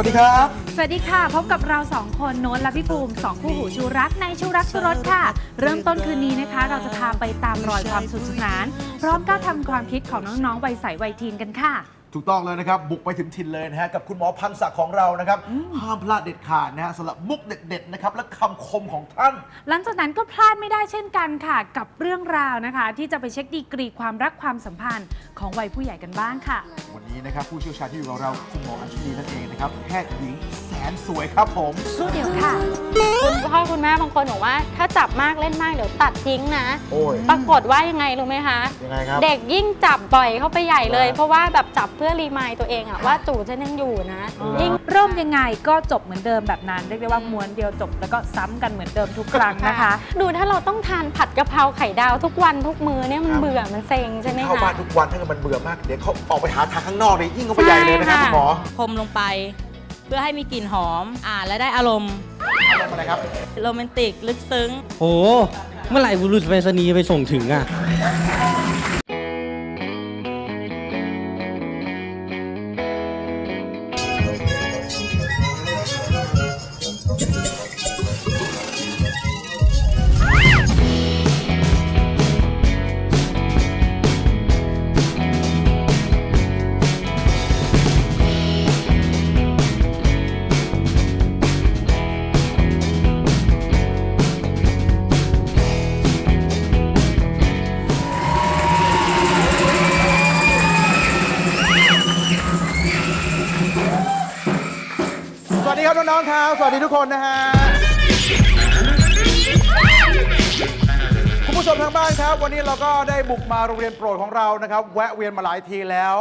วัสดีครับ สวัสดีค่ะ พบกับเราสองคนโน้นและพี่ภูมิสองคู่หูชูรักในชูรักชูรสค่ะ เริ่มต้นคืนนี้นะคะ เราจะพาไปตามรอยความสุขสนาน พร้อมก้าวทำความคิดของน้องๆวัยใสวัยทีนกันค่ะ ถูกต้องเลยนะครับ บุกไปถึงถิ่นเลยนะฮะ กับคุณหมอพันศักดิ์ของเรานะครับ ห้ามพลาดเด็ดขาดนะฮะสำหรับมุกเด็ดๆนะครับ และคำคมของท่าน หลังจากนั้นก็พลาดไม่ได้เช่นกันค่ะ กับเรื่องราวนะคะ ที่จะไปเช็คดีกรีความรักความสัมพันธ์ของวัยผู้ใหญ่กันบ้างค่ะ วันนี้นะครับ ผู้เชี่ยวชาญที่อยู่กับเราคุณหมออัญชลีนั่นเองนะครับ แพทย์หญิงแสนสวยครับผมครู่เดียวค่ะ คุณพ่อคุณแม่บางคนบอกว่า ถ้าจับมากเล่นมากเดี๋ยวตัดทิ้งนะ โอ้ย ปรากฏว่ายังไงรู้ไหมคะ ยังไงครับ เด็กยิ่งจับบ่อยเข้าไปใหญ่เลยครับเพราะว่าแบบจับเพื่อรีมายตัวเองอะว่าจู่ฉันยังอยู่นะ ยิ่งเริ่มยังไงก็จบเหมือนเดิมแบบนั้นเรียกได้ว่าม้วนเดียวจบแล้วก็ซ้ำกันเหมือนเดิมทุกครั้งนะคะ ดูถ้าเราต้องทานผัดกะเพราไข่ดาวทุกวันทุกมื้อเนี่ยมันเบื่อมันเซ็งใช่ไหมเข้าคะบ้านทุกวันถ้าเกิดมันเบื่อมาก เดี๋ยวเขาออกไปหาทางข้างนอกเลยยิ่งเข้าไปใหญ่เลยนะครับใช่ คุค่ะณหมอพรมลงไป เพื่อให้มีกลิ่นหอม อ่านและได้อารมณ์ ทำอะไรครับ โรแมนติก ลึกซึ้งโอ้เมื่อไหร่บุรุษไปรษณีย์ไปส่งถึงอะ วัสดีครับน้องๆครับสวัสดีทุกคนนะฮะคุณผู้ชมทางบ้านครับ วันนี้เราก็ได้บุกมาโรงเรียนโปรดของเรานะครับ แวะเวียนมาหลายทีแล้ว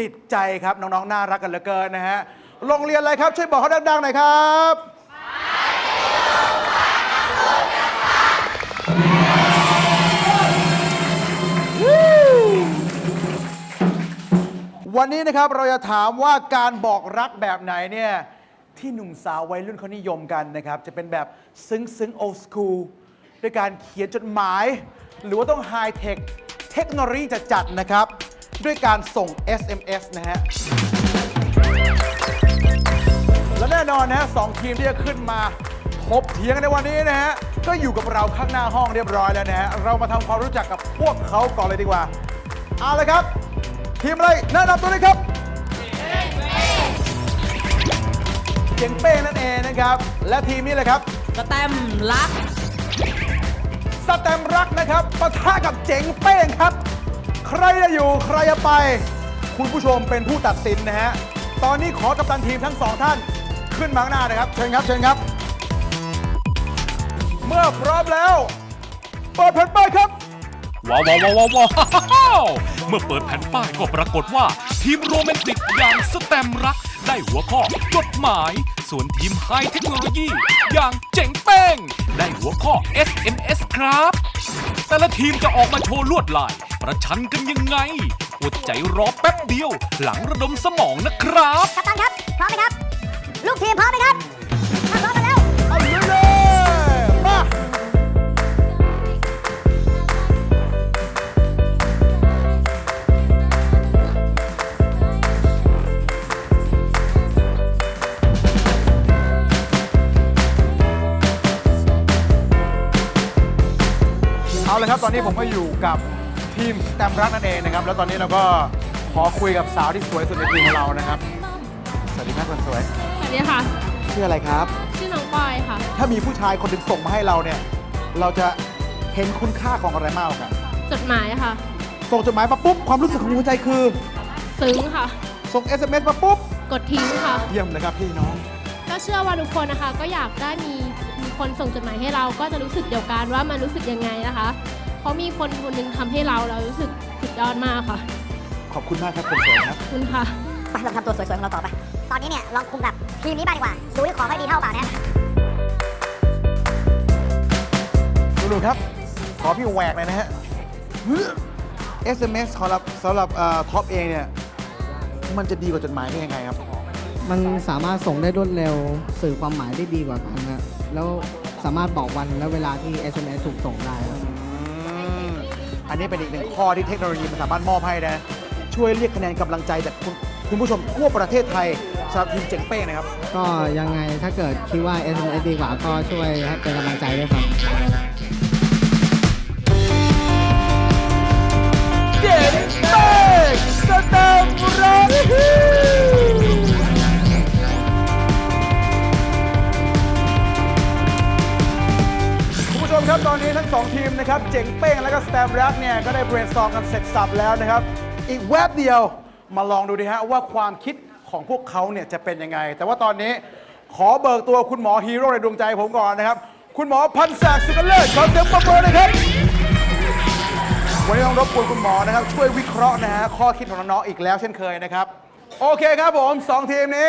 ติดใจครับน้องๆน่ารักกันเหลือเกินนะฮะโรงเรียนอะไรครับช่วยบอกเขาดังๆหน่อยครับวันนี้นะครับเราจะถามว่าการบอกรักแบบไหนเนี่ย ที่หนุ่มสาววัยรุ่นเขานิยมกันนะครับ จะเป็นแบบซึ้งซึ้งโอ d สคูลด้วยการเขียนจดหมาย หรือว่าต้องไฮเทคเทคโนโลยีจะจัดนะครับ ด้วยการส่ง SMS นะฮะ และแน่นอนนะฮะสองทีมที่จะขึ้นมาพบเถียงกันในวันนี้นะฮะ ก็อยู่กับเราข้างหน้าห้องเรียบร้อยแล้วนะฮะ เรามาทำความรู้จักกับพวกเขาก่อนเลยดีกว่า เอาเลยครับ ทีมอะไรแนะนำตัวเลยครับ เจียงเป้งนั่นเองนะครับ และทีมนี้เลยครับสแตมป์รัก สแตมรักนะครับปะทะกับเจ๋งเป้งครับ ใครจะอยู่ใครจะไป คุณผู้ชมเป็นผู้ตัดสินนะฮะตอนนี้ขอกัปตันทีมทั้งสองท่านขึ้นมาข้างหน้านะครับเชิญครับเชิญครับ เมื่อพร้อมแล้ว เปิดแผ่นป้ายครับ ว้าวว้าวว้าวว้าวว้าวเมื่อเปิดแผ่นป้ายก็ปรากฏว่า ทีมโรแมนติกอย่างสแตมรัก ได้หัวข้อจดหมาย ส่วนทีมไฮเทคโนโลยี อย่างเจ๋งเป้ง ได้หัวข้อ SMS ครับ แต่ละทีมจะออกมาโชว์ลวดลาย ประชันกันยังไง อดใจรอแป๊บเดียว หลังระดมสมองนะครับ กัปตันครับ พร้อมไหมครับ ลูกทีมพร้อมไหมครับ ลยครับ ตอนนี้ผมก็อยู่กับทีมแตมรักนั่นเองนะครับ แล้วตอนนี้เราก็ขอคุยกับสาวที่สวยสุดในทีมของเรานะครับ สวัสดีครับคนสวย สวัสดีค่ะ ชื่ออะไรครับ ชื่อน้องปอยค่ะ ถ้ามีผู้ชายคนหนึ่งส่งมาให้เราเนี่ย เราจะเห็นคุณค่าของอะไรมากกว่ากัน จดหมายค่ะ ส่งจดหมายมาปุ๊บ ความรู้สึกของหัวใจคือ ซึ้งค่ะ ส่ง SMS มาปุ๊บ กดทิ้งค่ะ เยี่ยมเลยครับพี่น้อง ก็เชื่อว่าทุกคนนะคะ ก็อยากได้มีมี คนส่งจดหมายให้เราก็จะรู้สึกเดียวกันว่ามันรู้สึกยังไงนะคะ เพราะมีคนคนหนึงทำให้เราเรารู้สึกสุดยอดมากค่ะ ขอบคุณมากครับคนสวยครับขอบคุณค่ะไปเราทำตัวสวยๆของเราต่อไป ตอนนี้เนี่ยลองคุมแบบทีมนี้บ้างดีกว่า ดูที่ของให้ดีเท่าเปล่านะดูๆครับ ขอพี่แหวกเลยนะฮะ SMS สำหรับสำหรับท็อปเองเนี่ย มันจะดีกว่าจดหมายได้ยังไงครับ มันสามารถส่งได้รวดเร็ว สื่อความหมายได้ดีกว่ากันนะ แล้วสามารถบอกวันและเวลาที่ SMS ถูกส่งได้ครับอืมอันนี้เป็นอีกหนึ่งข้อที่เทคโนโลยีมันสามารถมอบให้นะ ช่วยเรียกคะแนนกำลังใจจากคุณคุณผู้ชมทั่วประเทศไทยสำหรับทีมเจ๋งเป้งนะครับ ก็ยังไงถ้าเกิดคิดว่า SMS ดีกว่าก็ช่วยให้เป็นกำลังใจด้วยครับ เจ๋งเป้งสแตมป์รักคุ ครับตอนนี้ทั้งสองทีมนะครับเจ๋งเป้งแล้วก็สแตมป์รักเนี่ยก็ได้ brainstorm กันเสร็จสับแล้วนะครับ อีกแวบเดียวมาลองดูดิฮะว่าความคิดของพวกเขาเนี่ยจะเป็นยังไง แต่ว่าตอนนี้ขอเบิกตัวคุณหมอฮีโร่ในดวงใจผมก่อนนะครับ คุณหมอพันศักดิ์สุกเลิศขอเสียงปรบมือหนะครับวันนี้ต้องรบกวนคุณหมอนะครับ ช่วยวิเคราะห์นะฮะข้อคิดของน้องๆอีกแล้วเช่นเคยนะครับ โอเคครับผมสองทีมนี้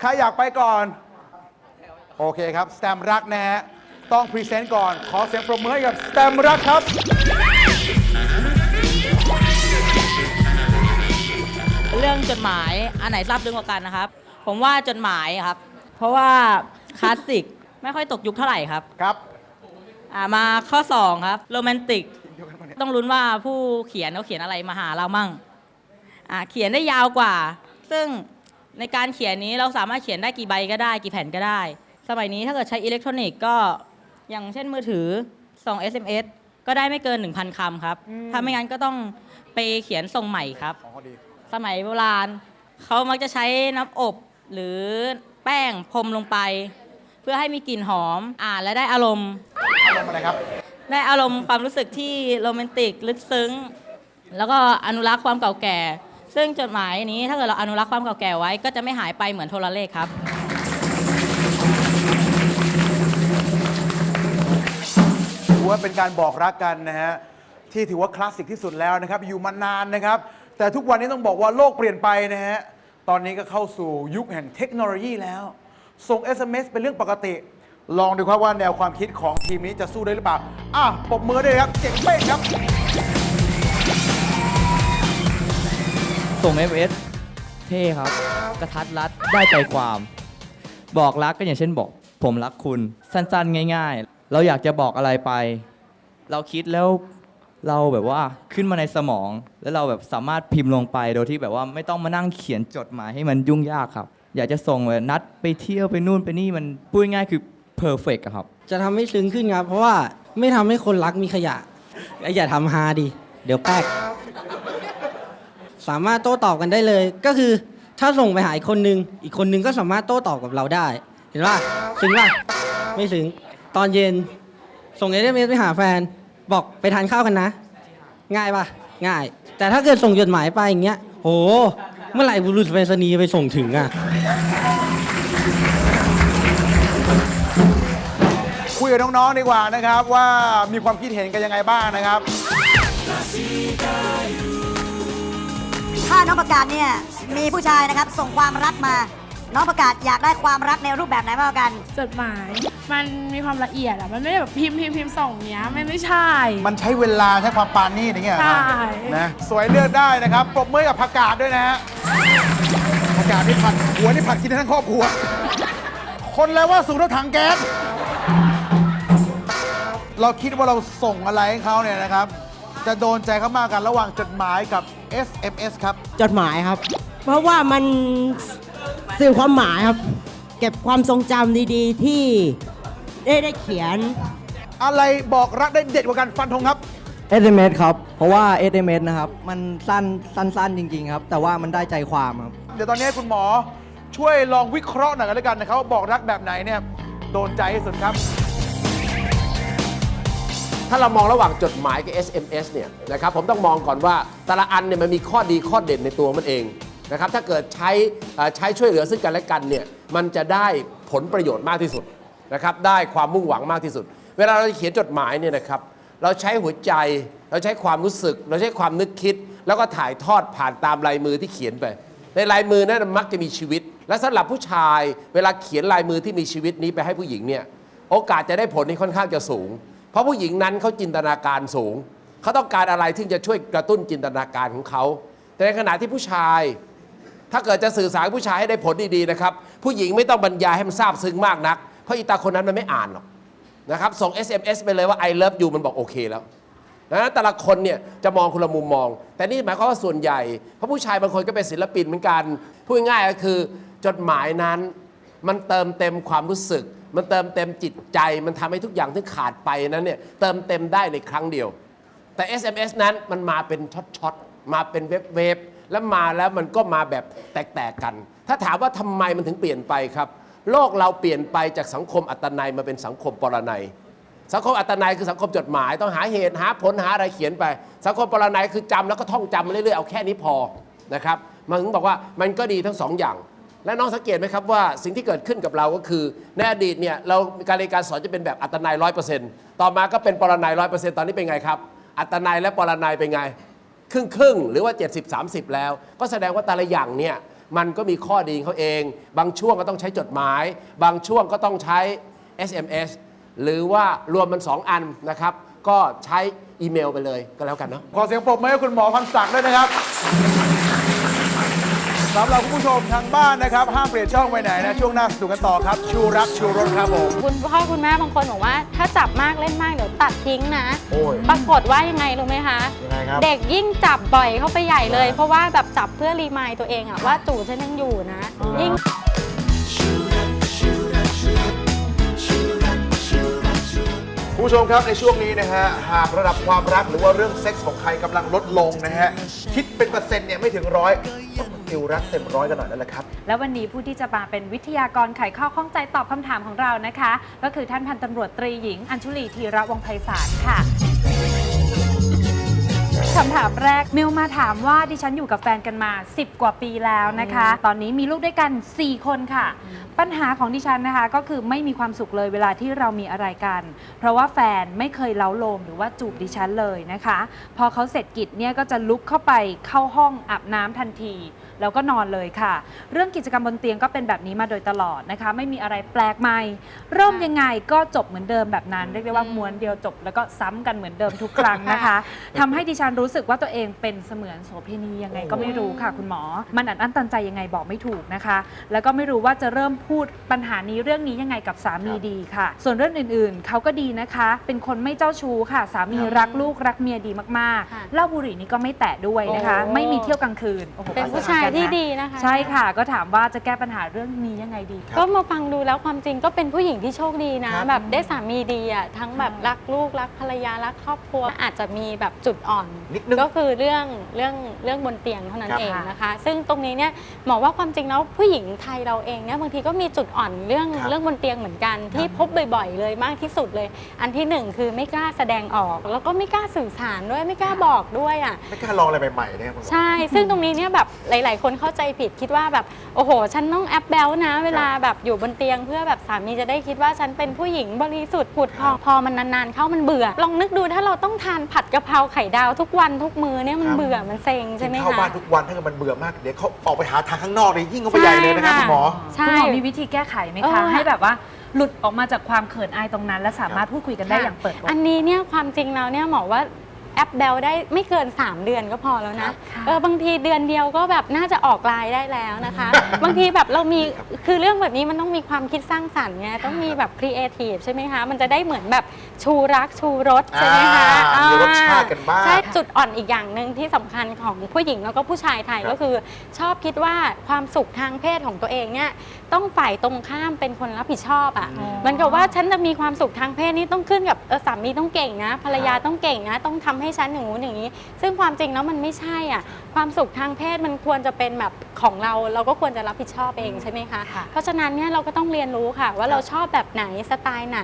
ใครอยากไปก่อน โอเคครับ สแตมรักนะฮะ ต้องพรีเซนต์ก่อน ขอเสียงปรบมือให้กับสแตมรักครับ เรื่องจดหมายอันไหนทราบลึกกว่ากันนะครับ ผมว่าจดหมายครับ เพราะว่าคลาสสิกไม่ค่อยตกยุคเท่าไหร่ครับครับอ่ามาข้อ 2 ครับโรแมนติก ต้องลุ้นว่าผู้เขียนเขาเขียนอะไรมาหาเรามั่งอ่าเขียนได้ยาวกว่า ซึ่งในการเขียนนี้เราสามารถเขียนได้กี่ใบก็ได้ กี่แผ่นก็ได้ สมัยนี้ถ้าเกิดใช้อิเล็กทรอนิกส์ก็ อย่างเช่นมือถือส่ง SMS ก็ได้ไม่เกิน 1,000คำครับถ้าไม่งั้นก็ต้องไปเขียนส่งใหม่ครับ ของเขาดี สมัยโบราณเขามักจะใช้น้ำอบหรือแป้งพรมลงไป เพื่อให้มีกลิ่นหอมอ่านและได้อารมณ์อารมณ์ อะไรครับ ได้อารมณ์ความรู้สึกที่โรแมนติกลึกซึ้ง แล้วก็อนุรักษ์ความเก่าแก่ ซึ่งจดหมายนี้ถ้าเกิดเราอนุรักษ์ความเก่าแก่ไว้ ก็จะไม่หายไปเหมือนโทรเลขครับ ถือว่าเป็นการบอกรักกันนะฮะที่ถือว่าคลาสสิกที่สุดแล้วนะครับ อยู่มานานนะครับ แต่ทุกวันนี้ต้องบอกว่าโลกเปลี่ยนไปนะฮะตอนนี้ก็เข้าสู่ยุคแห่งเทคโนโลยีแล้ว ส่ง SMS เป็นเรื่องปกติ ลองดูครับว่าแนวความคิดของทีมนี้จะสู้ได้หรือเปล่าอะปรบมือด้วยครับเจ๋งเป้งครับ ส่ง FS เท่ครับ กระทัดรัดได้ใจความ บอกรักก็อย่างเช่นบอก ผมรักคุณ สั้นๆ ง่าย ๆ เราอยากจะบอกอะไรไป เราคิดแล้วเราแบบว่าขึ้นมาในสมอง แล้วเราแบบสามารถพิมพ์ลงไปโดยที่แบบว่าไม่ต้องมานั่งเขียนจดหมายให้มันยุ่งยากครับ อยากจะส่งแบบนัดไปเที่ยวไปนู่นไปนี่มันพูดง่ายคือเพอร์เฟกอะครับ จะทำให้ซึ้งขึ้นครับ เพราะว่าไม่ทำให้คนรักมีขยะอย่าทำฮาดิ เดี๋ยวแป๊ก สามารถโต้ตอบกันได้เลย ก็คือถ้าส่งไปหาอีกคนนึง อีกคนนึงก็สามารถโต้ตอบกับเราได้ เห็นป่ะซึ้งป่ะไม่ซึ้ง ตอนเย็น ส่งเอ m s ไปหาแฟน บอกไปทานข้าวกันนะ ง่ายป่ะง่าย แต่ถ้าเกิดส่งจดหมายไปอย่างเงี้ย โห เมื่อไหร่บุรุษไปรษณีย์ไปส่งถึงอะ คุยกับน้องๆดีกว่านะครับ ว่ามีความคิดเห็นกันยังไงบ้างนะครับ ถ้าน้องประกาศเนี่ยมีผู้ชายนะครับ ส่งความรักมา น้องประกาศอยากได้ความรักในรูปแบบไหนมากกว่ากัน จดหมาย มันมีความละเอียดอะมันไม่ได้แบบพิมพ์พิมพ์พิมพ์ส่งเนี้ยไม่ไม่ใช่ มันใช้เวลาใช้ความปานนี่อย่างเงี้ยเหรอใช่ นะสวยเลือกได้นะครับปรบมือกับผักกาดด้วยนะฮะผักกาดนี่ผัดหัวนี่ผัดกินได้ทั้งครอบครัว คนแล้วว่าสูงเท่าถังแก๊สเราคิดว่าเราส่งอะไรให้เขาเนี่ยนะครับ จะโดนใจเขามากกันระหว่างจดหมายกับ SMS ครับ จดหมายครับ เพราะว่ามัน สื่อความหมายครับ เก็บความทรงจำดีๆ ที่ได้ได้เขียน อะไรบอกรักได้เด็ดกว่ากันฟันธงครับ SMS ครับ เพราะว่า SMS นะครับ มันสั้นสั้นๆจริง ๆ ครับ แต่ว่ามันได้ใจความครับ เดี๋ยวตอนนี้ให้คุณหมอช่วยลองวิเคราะห์หน่อยกันแล้วกันนะครับว่าบอกรักแบบไหนเนี่ยโดนใจที่สุดครับ ถ้าเรามองระหว่างจดหมายกับ SMS เนี่ยนะครับผมต้องมองก่อนว่าแต่ละอันเนี่ยมันมีข้อดีข้อเด่นในตัวมันเอง นะครับถ้าเกิดใช้ใช้ช่วยเหลือซึ่งกันและกันเนี่ยมันจะได้ผลประโยชน์มากที่สุดนะครับได้ความมุ่งหวังมากที่สุด เวลาเราเขียนจดหมายเนี่ยนะครับเราใช้หัวใจ เราใช้ความรู้สึก เราใช้ความนึกคิด แล้วก็ถ่ายทอดผ่านตามลายมือที่เขียนไป ในลายมือนั้นมักจะมีชีวิต และสำหรับผู้ชาย เวลาเขียนลายมือที่มีชีวิตนี้ไปให้ผู้หญิงเนี่ยโอกาสจะได้ผลนี่ค่อนข้างจะสูง เพราะผู้หญิงนั้นเขาจินตนาการสูง เขาต้องการอะไรที่จะช่วยกระตุ้นจินตนาการของเขา แต่ในขณะที่ผู้ชาย ถ้าเกิดจะสื่อสารผู้ชายให้ได้ผลดีๆนะครับ ผู้หญิงไม่ต้องบรรยายให้มันซาบซึ้งมากนัก เพราะอีตาคนนั้นมันไม่อ่านหรอกนะครับ ส่ง SMS ไปเลยว่า I love you มันบอกโอเคแล้วดังนั้นแต่ละคนเนี่ยจะมองคนละมุมมอง แต่นี่หมายความว่าส่วนใหญ่เพราะผู้ชายบางคนก็เป็นศิลปินเหมือนกัน พูดง่ายก็คือจดหมายนั้น มันเติมเต็มความรู้สึก มันเติมเต็มจิตใจ มันทำให้ทุกอย่างที่ขาดไปนั้นเนี่ยเติมเต็มได้ในครั้งเดียว แต่ SMS นั้นมันมาเป็นช็อตๆมาเป็นเว็บเว็บๆ แล้วมาแล้วมันก็มาแบบแตกๆกัน ถ้าถามว่าทำไมมันถึงเปลี่ยนไปครับ โลกเราเปลี่ยนไปจากสังคมอัตนัยมาเป็นสังคมปรนัยสังคมอัตนัยคือสังคมจดหมายต้องหาเหตุหาผลหาอะไรเขียนไป สังคมปรนัยคือจำแล้วก็ท่องจำมาเรื่อยๆเอาแค่นี้พอนะครับมันถึงบอกว่ามันก็ดีทั้งสองอย่าง และน้องสังเกตไหมครับว่าสิ่งที่เกิดขึ้นกับเราก็คือในอดีตเนี่ยเราการเรียนการสอนจะเป็นแบบอัตนัยร้อยเปอร์เซ็นต์ต่อมาก็เป็นปรนัยร้อยเปอร์เซ็นต์ตอนนี้เป็นไงครับ อัตนัยและปรนัยเป็นไง ครึ่งครึ่งหรือว่า 70 30 แล้ว ก็แสดงว่าแต่ละอย่างเนี่ยมันก็มีข้อดีของเขาเอง บางช่วงก็ต้องใช้จดหมาย บางช่วงก็ต้องใช้ SMS หรือว่ารวมมัน 2 อันนะครับ ก็ใช้อีเมลไปเลยก็แล้วกันเนาะ ขอเสียงปรบมือให้คุณหมอพันศักดิ์ด้วยนะครับ สำหรับคุณผู้ชมทางบ้านนะครับ ห้ามเปลี่ยนช่องไปไหนนะ ช่วงหน้าสนุกกันต่อครับ ชูรักชูรสครับผม คุณพ่อคุณแม่บางคนบอกว่า ถ้าจับมากเล่นมากเดี๋ยวตัดทิ้งนะ โอ้ย ปรากฏว่ายังไงรู้ไหมคะ ยังไงครับ เด็กยิ่งจับบ่อยเข้าไปใหญ่เลย เพราะว่าแบบจับเพื่อรีมายตัวเองอะว่าจู่ฉันยังอยู่นะ ยิ่ง คุณผู้ชมครับในช่วงนี้นะฮะหากระดับความรักหรือว่าเรื่องเซ็กส์ของใครกำลังลดลงนะฮะคิดเป็นเปอร์เซ็นต์เนี่ยไม่ถึงร้อย ต้องมาติวรักเต็มร้อยกันหน่อยนั่นแหละครับ และวันนี้ผู้ที่จะมาเป็นวิทยากรไขข้อข้องใจตอบคำถามของเรานะคะ ก็คือท่านพันตำรวจตรีหญิง อัญชุลีธีระวงศ์ไพศาลค่ะคำถามแรกเมลมาถามว่าดิฉันอยู่กับแฟนกันมา 10 กว่าปีแล้วนะคะ ตอนนี้มีลูกด้วยกัน 4 คนค่ะ ปัญหาของดิฉันนะคะ ก็คือไม่มีความสุขเลยเวลาที่เรามีอะไรกัน เพราะว่าแฟนไม่เคยเล้าโลมหรือว่าจูบดิฉันเลยนะคะ พอเขาเสร็จกิจเนี่ยก็จะลุกเข้าไปเข้าห้องอาบน้ำทันที แล้วก็นอนเลยค่ะ เรื่องกิจกรรมบนเตียงก็เป็นแบบนี้มาโดยตลอดนะคะ ไม่มีอะไรแปลกใหม่ เริ่มยังไงก็จบเหมือนเดิมแบบนั้น เรียกได้ว่าม้วนเดียวจบ แล้วก็ซ้ำกันเหมือนเดิมทุกครั้งนะคะทำให้ดิฉันรู้สึกว่าตัวเองเป็นเสมือนโสเภณียังไงก็ไม่รู้ค่ะ คุณหมอ มันอัดอั้นตันใจยังไงบอกไม่ถูกนะคะ แล้วก็ไม่รู้ว่าจะเริ่มพูดปัญหานี้เรื่องนี้ยังไงกับสามีดีค่ะ ส่วนเรื่องอื่นๆ เขาก็ดีนะคะ เป็นคนไม่เจ้าชู้ค่ะ สามีรักลูกรักเมียดีมากค่ะ ๆเหล้าบุหรี่นี่ก็ไม่แตะด้วยนะคะ โอ้ ไม่มีเที่ยวกลางคืนโอ้โห เป็นผู้ชายที่ดีนะคะ ใช่ค่ะ ก็ถามว่าจะแก้ปัญหาเรื่องนี้ยังไงดีคะก็มาฟังดูแล้วความจริงก็เป็นผู้หญิงที่โชคดีนะ ครับ แบบได้สามีดีอะทั้งแบบรักลูกรักภรรยารักครอบครัวอาจจะมีแบบจุดอ่อน นิดนึง ก็คือเรื่องเรื่องเรื่องบนเตียงเท่านั้นครับ เองนะคะ ซึ่งตรงนี้เนี่ยหมอว่าความจริงแล้วผู้หญิงไทยเราเองเนี่ยบางทีก็มีจุดอ่อนเรื่องครับเรื่องบนเตียงเหมือนกัน ที่พบบ่อย ๆ เลยมากที่สุดเลย อันที่หนึ่งคือไม่กล้าแสดงออก แล้วก็ไม่กล้าสื่อสารด้วยไม่กล้าบอกด้วยอะ ไม่กล้าลองอะไรใหม่ๆนะครับคุณหมอ ใช่ ซึ่งตรงนี้เนี่ยแบบหลายๆคนเข้าใจผิดคิดว่าแบบโอ้โห ฉันต้องแอปแบลนะ เวลาแบบอยู่บนเตียง เพื่อแบบสามีจะได้คิดว่าฉันเป็นผู้หญิงบริสุทธิ์ผุดพองพอมันนานๆเข้ามันเบื่อ ลองนึกดูถ้าเราต้องทานผัดกะเพราไข่ดาวทุกวันทุกมื้อเนี่ยมันครับเบื่อมันเซ็งใช่ไหมเข้าคะบ้านทุกวันถ้าเกิดมันเบื่อมากเดี๋ยวเขาออกไปหาทางข้างนอกเลยยิ่งเข้าไปใหญ่เลยนะครับคุณหมอใช่คุณหมอมีวิธีแก้ไขไหมเอคะอให้แบบว่าหลุดออกมาจากความเขินอายตรงนั้น และสามารถพูดคุยกันได้อย่างเปิดอกอันนี้เนี่ยความจริงแล้วเนี่ยหมอว่า แอปเบลได้ไม่เกิน 3 เดือนก็พอแล้วนะค่ะเออบางทีเดือนเดียวก็แบบน่าจะออกไลน์ได้แล้วนะคะ บางทีแบบเรามีคือเรื่องแบบนี้มันต้องมีความคิดสร้างสรรค์ไงต้องมีแบบครีเอทีฟใช่ไหมคะมันจะได้เหมือนแบบชูรักชูรสใช่ไหมคะอ่ามีรสชาติกันบ้าง ใช่จุดอ่อนอีกอย่างหนึ่งที่สำคัญของผู้หญิงแล้วก็ผู้ชายไทยครับ ก็คือ ชอบคิดว่าความสุขทางเพศของตัวเองเนี่ยต้องฝ่ายตรงข้ามเป็นคนรับผิดชอบอะอ๋อเหมันกับว่าฉันจะมีความสุขทางเพศนี่ต้องขึ้นกับเออสามีต้องเก่งนะภรรยาต้องเก่งนะต้องทำให้ฉันอย่างงู้นอย่างนี้ ซึ่งความจริงแล้วมันไม่ใช่อะความสุขทางเพศมันควรจะเป็นแบบของเรา เราก็ควรจะรับผิดชอบเองใช่ไหมคะ ค่ะเพราะฉะนั้นเนี่ยเราก็ต้องเรียนรู้ค่ะ ว่าเราชอบแบบไหนสไตล์ไหน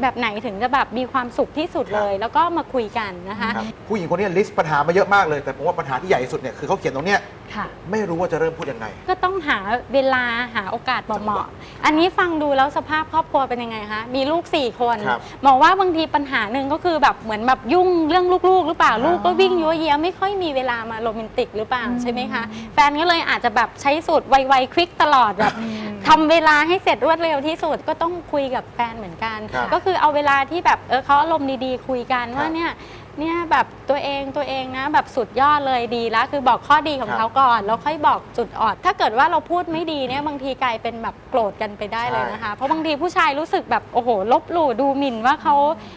แบบไหนถึงจะแบบมีความสุขที่สุดเลย แล้วก็มาคุยกันนะคะ ครับผู้หญิงคนนี้ลิสต์ปัญหามาเยอะมากเลย แต่ผมว่าปัญหาที่ใหญ่ที่สุดเนี่ยคือเขาเขียนตรงเนี้ย ค่ะ ไม่รู้ว่าจะเริ่มพูดยังไง ก็ต้องหาเวลาหาโอกาสเหมาะๆอันนี้ฟังดูแล้วสภาพครอบครัวเป็นยังไงคะ มีลูก4คนครับบอกว่าบางทีปัญหาหนึ่งก็คือแบบเหมือนแบบยุ่งเรื่องลูกๆ หรือเปล่าอ๋อลูกก็วิ่งยั่วเยียไม่ค่อยมีเวลามาโรแมนติกหรือเปล่าอืมใช่ไหมคะ แฟนก็เลยอาจจะแบบใช้สูตรไวๆคลิกตลอดแบบทำเวลาให้เสร็จรวดเร็วที่สุดก็ต้องคุยกับแฟนเหมือนกัน ครับก็คือเอาเวลาที่แบบเออเขาอารมณ์ดีๆ คุยกันครับว่าเนี่ย เนี่ยแบบตัวเองตัวเองนะแบบสุดยอดเลยดีแล้วคือบอกข้อดีของครับเขาก่อน แล้วค่อยบอกจุดอ่อน ถ้าเกิดว่าเราพูดไม่ดีเนี่ยบางทีกลายเป็นแบบโกรธกันไปได้เลยนะคะ เพราะบางทีผู้ชายรู้สึกแบบโอ้โห ลบหลู่ดูหมิ่นว่าเขา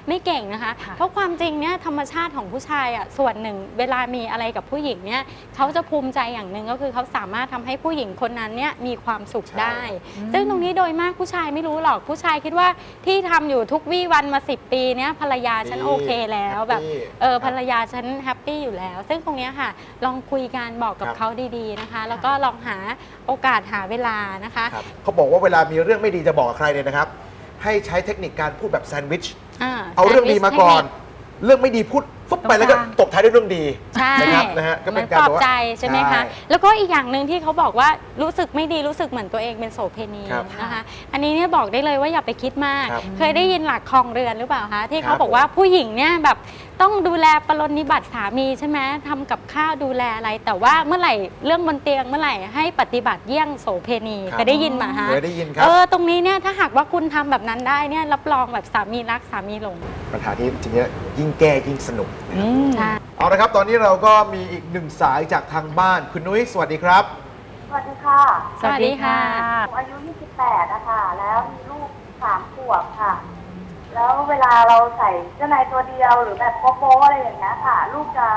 ไม่เก่งนะคะค่ะเพราะความจริงเนี่ยธรรมชาติของผู้ชายอะส่วนหนึ่ง เวลามีอะไรกับผู้หญิงเนี่ยเขาจะภูมิใจอย่างหนึ่งก็คือเขาสามารถทำให้ผู้หญิงคนนั้นเนี่ยมีความสุขได้ ซึ่งตรงนี้โดยมากผู้ชายไม่รู้หรอกผู้ชายคิดว่าที่ทำอยู่ทุกวี่วันมา 10 ปีเนี่ยภรรยาฉันดีโอเคแล้วแบบแฮปปี้เออภรรยาฉันแฮปปี้อยู่แล้ว ซึ่งตรงเนี้ยค่ะ ลองคุยกันบอกกับครับ เขาดีๆนะคะ แล้วก็ลองหาโอกาสหาเวลานะคะ ครับเขาบอกว่าเวลามีเรื่องไม่ดีจะบอกกับใครเนี่ยนะครับ ให้ใช้เทคนิคการพูดแบบแซนด์วิช เอาเรื่องดีมาก่อน เรื่องไม่ดีพูดฟุบไปแล้วก็ตบท้ายด้วยเรื่องดีใช่นะครับนะฮะก็เหเป็มือนนการปลอแบบบว่า ใจใช่ไหมคะใช่แล้วก็อีกอย่างหนึ่งที่เขาบอกว่ารู้สึกไม่ดีรู้สึกเหมือนตัวเองเป็นโสเพณีครับนะคะ อันนี้เนี่ยบอกได้เลยว่าอย่าไปคิดมาก ครับเคยได้ยินหลักคลองเรือนหรือเปล่าคะที่ครัเขาบ บอกว่าผู้หญิงเนี่ยแบบต้องดูแลปรนนิบัติสามีใช่ไหมทำกับข้าวดูแลอะไร แต่ว่าเมื่อไหร่เรื่องบนเตียงเมื่อไหร่ให้ปฏิบัติเยี่ยงโสเพณีครับเคยได้ยินไหมคะเคยได้ยินครับ เออตรงนี้เนี่ยถ้าหากว่าคุณทำแบบนั้นได้เนี่ยรับรองแบบสามีรักสามีหลง ปัญหาที่จริงๆยิ่งแก้ยิ่งสนุกนะครับใช่เอาละครับ ตอนนี้เราก็มีอีกหนึ่งสายจากทางบ้าน คุณนุ้ยสวัสดีครับ สวัสดีค่ะสวัสดีค่ะ หนูอายุ 28นะคะ แล้วมีลูกสามขวบค่ะ แล้วเวลาเราใส่เสื้อในตัวเดียวหรือแบบโป๊ะๆอะไรอย่างเงี้ยค่ะ ลูกจะ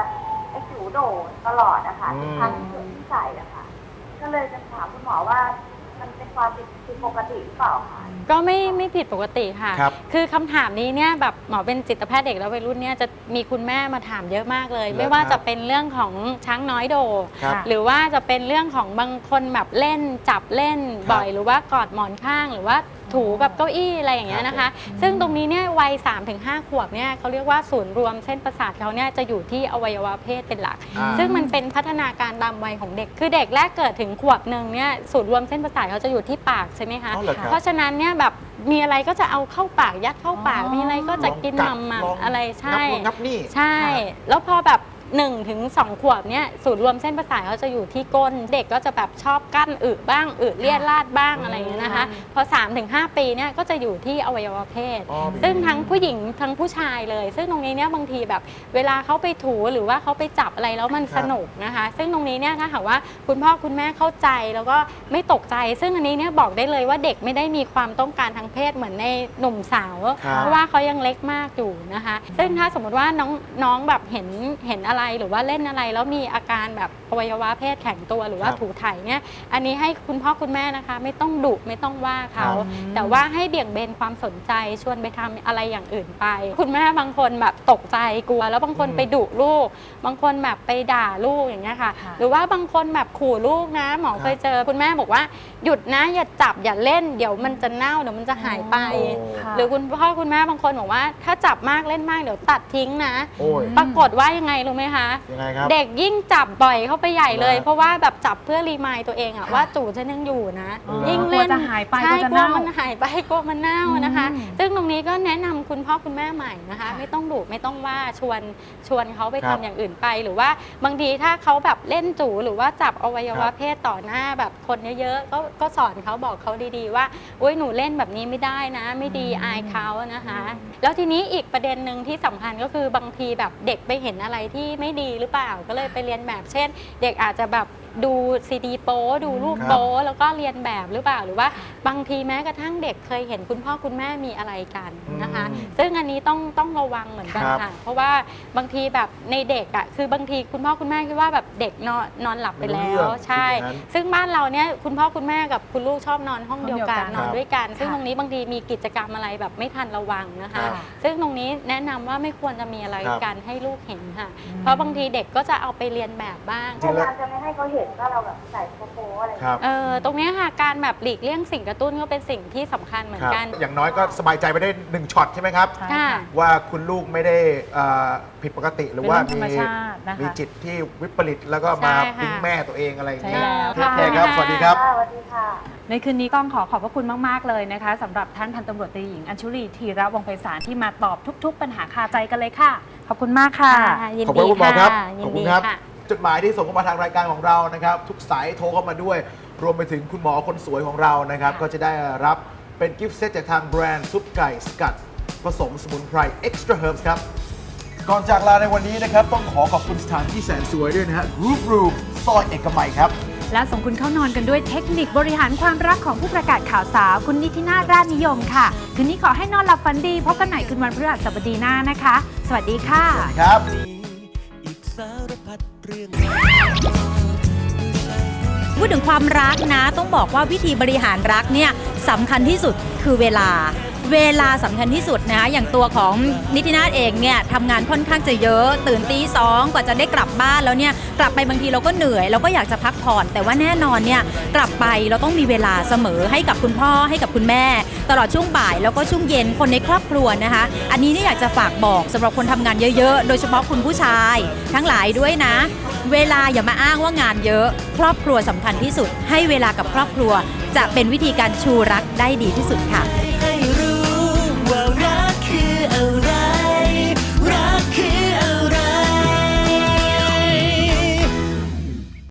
ไอ้จิ๋วโดดตลอดนะคะอืมทุกครั้งที่ใส่อะค่ะ ก็เลยจะถามคุณหมอว่า มันเป็นความผิดผิดปกติหรือเปล่าคะก็ไม่ไม่ผิดปกติค่ะครับคือคำถามนี้เนี่ยแบบหมอเป็นจิตแพทย์เด็กและวัยรุ่นเนี่ยจะมีคุณแม่มาถามเยอะมากเลย เหรอไม่ว่าครับจะเป็นเรื่องของช้างน้อยโด ครับหรือว่าจะเป็นเรื่องของบางคนแบบเล่นจับเล่นครับบ่อยหรือว่ากอดหมอนข้างหรือว่า ถูกับเก้าอี้อะไรอย่างเงี้ยนะคะ ซึ่งตรงนี้เนี่ยวัย 3-5 ขวบเนี่ยเขาเรียกว่าศูนย์รวมเส้นประสาทเขาเนี่ยจะอยู่ที่อวัยวะเพศเป็นหลัก อ่า ซึ่งมันเป็นพัฒนาการตามวัยของเด็ก คือเด็กแรกเกิดถึงขวบหนึ่งเนี่ยศูนย์รวมเส้นประสาทเขาจะอยู่ที่ปากใช่ไหมคะ อ๋อเหรอครับ เพราะฉะนั้นเนี่ยแบบมีอะไรก็จะเอาเข้าปากยัดเข้าปากอ๋อมีอะไรก็จะกินลองกัดมัมมัมลองอะไรใช่ งับนู่นงับนี่ ใช่ แล้วพอแบบ 1ถึง2ขวบเนี่ยศูนย์รวมเส้นประสาทเขาจะอยู่ที่ก้น เด็กก็จะแบบชอบกั้นอึบ้างอึเลียดลาดบ้างอะไรอย่างเงี้ยนะคะ พอ3ถึง5ปีเนี่ยก็จะอยู่ที่อวัยวะเพศ อ๋อมี ซึ่งทั้งผู้หญิงทั้งผู้ชายเลย ซึ่งตรงนี้เนี่ยบางทีแบบเวลาเขาไปถูหรือว่าเขาไปจับอะไรแล้วมันครับสนุกนะคะ ซึ่งตรงนี้เนี่ยถ้าหากว่าคุณพ่อคุณแม่เข้าใจแล้วก็ไม่ตกใจ ซึ่งอันนี้เนี่ยบอกได้เลยว่าเด็กไม่ได้มีความต้องการทางเพศเหมือนในหนุ่มสาว ครับ เพราะว่าเขายังเล็กมากอยู่นะคะ ซึ่งถ้าสมมติว่าน้องน้องแบบเห็นเห็นอะไรหรือว่าเล่นอะไร แล้วมีอาการแบบอวัยวะเพศแข็งตัวหรือว่าครับถูถ่ายเนี่ยอันนี้ให้คุณพ่อคุณแม่นะคะ ไม่ต้องดุไม่ต้องว่าเขาครับแต่ว่าให้เบี่ยงเบนความสนใจชวนไปทำอะไรอย่างอื่นไป คุณแม่บางคนแบบตกใจกลัว แล้วบางคนอืมไปดุลูก บางคนแบบไปด่าลูกอย่างเงี้ยค่ะค่ะหรือว่าบางคนแบบขู่ลูกนะหมอครับเคยเจอคุณแม่บอกว่าหยุดนะอย่าจับอย่าเล่นเดี๋ยวมันจะเน่าเดี๋ยวมันจะหายไปโอ้ค่ะหรือคุณพ่อคุณแม่บางคนบอกว่า ถ้าจับมากเล่นมากเดี๋ยวตัดทิ้งนะโอ้ยปรากฏว่ายังไงรู้ไหมคะยังไงครับ เด็กยิ่งจับบ่อยเข้าไปใหญ่เลย เหรอเพราะว่าแบบจับเพื่อรีมายตัวเองอะค่ะว่าจู่ฉันยังอยู่นะอ๋อยิ่งกลัเล่วนจะหายไปใช่กลัวจะกลัวเน่ามันหายไปกลัวมันเน่านะคะ อืมซึ่งตรงนี้ก็แนะนำคุณพ่อคุณแม่ใหม่นะคะ ค่ะไม่ต้องดุไม่ต้องว่าชวนชวนเขาไปครัทำบอย่างอื่นไป หรือว่าบางทีถ้าเขาแบบเล่นจู่หรือว่าจับอวัยครัวะบเพศต่อหน้าแบบคนเยอะๆก็ก็สอนเขาบอกเขาดีๆว่าอุ้ยหนูเล่นแบบนี้ไม่ได้นะ ไม่ดีอายเขานะคะ แล้วทีนี้อีกประเด็นหนึ่งที่สำคัญก็คือบางทีแบบเด็กไปเห็นอะไรที่ไม่ดีหรือเปล่า ก็เลยไปเรียนแบบ เช่น เด็กอาจจะแบบ ดูซีดีโป๊ดูรูปครับโป๊แล้วก็เรียนแบบหรือเปล่า หรือว่าบางทีแม้กระทั่งเด็กเคยเห็นคุณพ่อคุณแม่มีอะไรกันนะคะอืมซึ่งอันนี้ต้องต้องระวังเหมือนกันครับค่ะ เพราะว่าบางทีแบบในเด็กอะคือบางทีคุณพ่อคุณแม่คิดว่าแบบเด็กนอนนอนหลับไปไม่รู้แล้เรื่วองใช่คิดอย่างนั้นซึ่งบ้านเราเนี่ยคุณพ่อคุณแม่กับคุณลูกชอบนอนห้องเดียวกันห้องเดียวกันนอนด้วยกัน ซึ่งค่ะตรงนี้บางทีมีกิจกรรมอะไรแบบไม่ทันระวังนะคะครับซึ่งตรงนี้แนะนำว่าไม่ควรจะมีอะไรครับกันให้ลูกเห็นค่ะ เพราะบางทีเด็กก็จะเอาไปเรียนแบบบ้างจริงพแล้ยายวามจะไม่ให้เขาเห็นว่าเราแบบใส่โป๊ะๆอะไรอย่างคเงี้ย รับเออตรงเนี้ยค่ะการแบบหลีกเลี่ยงสิ่งกระตุ้นก็เป็นสิ่งที่สำคัญเหมือคนรับ กันอย่างน้อยก็สบายใจไปได้หนึ่งช็อตใช่ไหมครับค่ะ ว่าคุณลูกไม่ได้เอ่อผิดปกติหรือว่าเป็นเรื่องธรรมมีชาตินะคะมีจิตที่วิปริตแล้วก็มาใช่ค่ะทิ้งแม่ตัวเองอะไรอย่างใช่เงี้ยแล้วโอเคครับ สวัสดีครับ ค่ะสวัสดีค่ะ ในคืนนี้ต้องขอขอบพระคุณมาก ๆ เลยนะคะสำหรับท่านพันตำรวจตรีหญิงอัญชุลีธีระวงศ์ไพศาลที่มาตอบทุก ๆ ปัญหาคาใจกันเลยค่ะ ขอบคุณมากค่ะค่ะยินขอบดีคุณคุณหมอครับค่ะยิขอบนคุดีณครับ ค่ะ จดหมายที่ส่งเข้ามาทางรายการของเรานะครับ ทุกสายโทรเข้ามาด้วย รวมไปถึงคุณหมอคนสวยของเรานะครับ ก็จะได้รับเป็นกิฟต์เซตจากทางแบรนด์ซุปไก่สกัด ผสมสมุนไพร Extra Herbs ครับ ก่อนจากลาในวันนี้นะครับ ต้องขอขอบคุณสถานที่แสนสวยด้วยนะฮะ Group Room ซอยเอกมัยครับ และส่งคุณเข้านอนกันด้วยเทคนิคบริหารความรักของผู้ประกาศข่าวสาว คุณนิตินาถราชนิยมค่ะ คืนนี้ขอให้นอนหลับฝันดีพบกันใหม่คืนวันพฤหัสบดีหน้านะคะ สวัสดีค่ะ ครับ พูดถึงความรักนะ ต้องบอกว่าวิธีบริหารรักเนี่ยสำคัญที่สุด คือเวลา เวลาสำคัญที่สุดนะอย่างตัวของนิตินาถเองเนี่ยทำงานค่อนข้างจะเยอะ ตื่นตีสองกว่าจะได้กลับบ้านแล้วเนี่ยกลับไปบางทีเราก็เหนื่อยเราก็อยากจะพักผ่อน แต่ว่าแน่นอนเนี่ยกลับไปเราต้องมีเวลาเสมอให้กับคุณพ่อให้กับคุณแม่ ตลอดช่วงบ่ายแล้วก็ช่วงเย็นคนในครอบครัวนะคะ อันนี้เนี่ยอยากจะฝากบอกสำหรับคนทำงานเยอะๆ โดยเฉพาะคุณผู้ชาย ทั้งหลายด้วยนะ เวลาอย่ามาอ้างว่างานเยอะ ครอบครัวสำคัญที่สุด ให้เวลากับครอบครัว จะเป็นวิธีการชูรักได้ดีที่สุดค่ะ